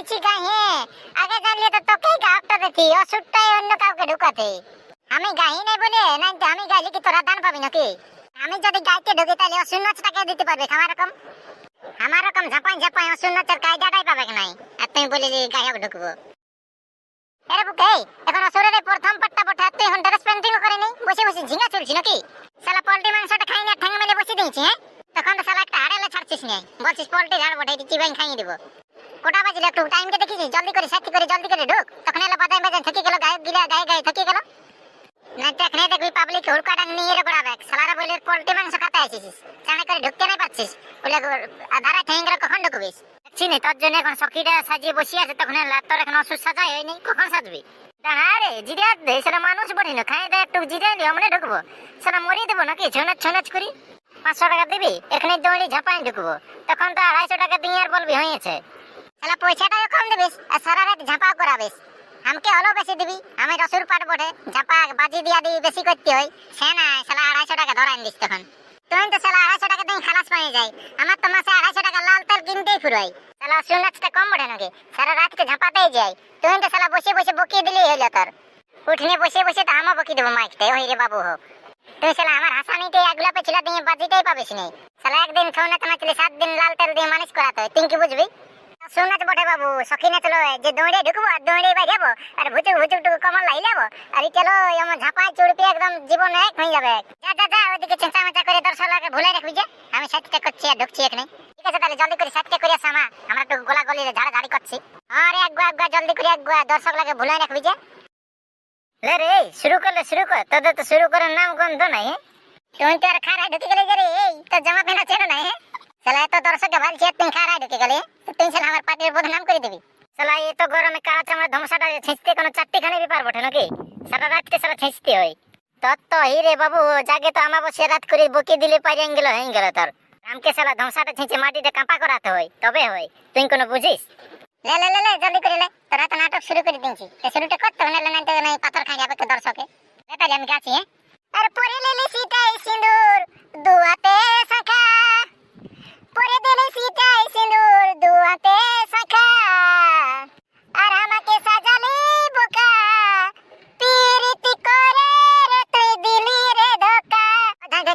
পিছি গাহে আগে জানলে তো তোকেই গাহকটা দিতি, অসুরটাই অন্য কাউকে ঢুকাতে। আমি গাহি নাই বলে, নাই আমি গাইলে কি তোরা দান পাবি নাকি? আমি যদি গাইতে ঢুকি তাহলে অসুর নাচ টাকা দিতে পারবে আমার রকম। আমার রকম ঝাপাই ঝাপাই অসুর নাচের কায়দাটাই পাবে কি নাই? আর তুমি বলে যে গায়ক ঢুকবো। এরে বুকে, এখন অসুরের প্রথম পাট্টা পঠা, তুই এখন ড্রেস পেন্টিং করে নি, বসে বসে ঝিঙা চলছি নাকি? শালা পোল্ট্রি মাংসটা খাই না ঠ্যাং মেলে বসে দিয়েছি হ্যাঁ? তখন তো শালা একটা হাড়ালে ছাড়ছিস নি, বলছিস পোল্ট্রি হাড় বটে চিবাই খাইয়ে দেবো। কোটা বাজলে একটু টাইমটা দেখিস জলদি করে সাথে করে, জলদি করে ঢুক। তখন এলো বাজায় বাজায় থেকে গেল গায়ক গিলা গায়ে গায়ে থেকে গেল। না তো এখানে দেখবি পাবলিক হুড়কা ডাং নিয়ে রে করাবে শালারা বলে, পোল্ট্রি মাংস খেতে আসিস চানে করে ঢুকতে নাই পাচ্ছিস বলে আধারা ঠেঙ্গে গেলে, কখন ঢুকবিস দেখছি নি, তোর জন্য এখন সখীটা সাজিয়ে বসে আছে, তখন লা- তোর এখন অসুস্থ সাজাই হয়নি, কখন সাজবি? দাঁড়া রে জিরে দে মানুষ বলি না, খাই দে, একটু জিরে নি আমরা ঢুকবো। সেটা মরিয়ে দেবো নাকি ছনাচ ছনাচ করি? পাঁচশো টাকা দিবি এখানে দৌড়ি ঝাপাই ঢুকবো। তখন তো আড়াইশো টাকা দিয়ে আর বলবি, হয়েছে। তাহলে পয়সাটাও কম দিবিস, আর সারা রাত ঝাপা করাবিস। আমাকে হলো বেশি দিবি, আমি রসুর পাট বটে ঝাপা বাজি দিয়া দিবি বেশি করতে হয়। সে না সালা আড়াইশো টাকা ধরাই দিস তখন। তুই তো সালা আড়াইশো টাকা দিয়ে খালাস পাই যায়। আমার তো মাসে আড়াইশো টাকা লাল তেল কিনতেই ফুরাই। সালা শুন নাচটা কম বটে নাকি? সারা রাতকে ঝাপাতেই যাই তুই তো সালা বসে বসে বকিয়ে দিলেই হইল তোর। উঠনে বসে বসে তো আমও বকি দেবো মাইকটা ওই রে বাবু হোক। তুই সালা আমার হাসানিতে এগুলা পেছিলা দিয়ে বাজিতেই পাবিস নি। সালা একদিন ছৌ নাচ নাচলে সাত দিন লাল তেল দিয়ে মানুষ করাতে হয়, তুই কি বুঝবি? সোনাচ বটে বাবু সখী নাচ লয়, যে দৌড়ে ঢুকবো আর দৌড়ে বাই যাব, আর ভুচুক ভুচুক টুকু কমল লাই যাব আর এই চলো আমার ঝাপায় চুড়পি একদম জীবন এক হয়ে যাবে। যা যা যা ওইদিকে চেঁচা মেচা করে দর্শককে ভুলে রাখবি যে, আমি সাতটা করছি আর ঢুকছি এখানে। ঠিক আছে, তাহলে জলদি করে সাতটা করে আসা মা আমরা একটু গোলা গলি ঝাড়া ঝাড়ি করছি। আরে এক গুয়া এক গুয়া জলদি করে এক গুয়া দর্শক লাগে ভুলে রাখবি যে। লে রে শুরু করলে শুরু কর, তোদের তো শুরু করার নাম গন্ধ নাই হ্যাঁ? তুই তো আর খারায় ঢুকে গেলে রে, এই, তোর জামা প্যান্ট চেনো নাই হ্যাঁ? সালা এত দর্শককে ভাবছি তুই খারায় ঢুকে গেলে তুই সালা আমার পার্টির বদনাম করে দিবি। সালা এই তো গরমে কালা চামড়া ধমসাটা ছেঁচতে কোনো চারটি খানে ব্যাপার বটে নাকি? সারা রাতকে সারা ছেঁচতে হয়। তোর তো হিরে বাবু, জাগে তো আমাবস্যা রাত করে বকে দিলে পাইরে গেল, হয়ে গেল তোর। রামকে সালা ধমসাটা ছেঁচে মাটিতে কাঁপা করাতে হয়, তবে হয়। তুই কোনো বুঝিস? লে লে লে জলদি করে লে। তোরা তো নাটক শুরু করে দিয়েছি। তো শুরুটা করতে নাহলে নাইতে নাই পাথর খাই যাবে তো দর্শকে। লে, তাহলে আমি গাছি হ্যাঁ? আর পরে লেলি সিটাই সিঁদুর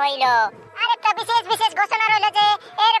হইল। আরেকটা বিশেষ বিশেষ ঘোষণা রইল যে এর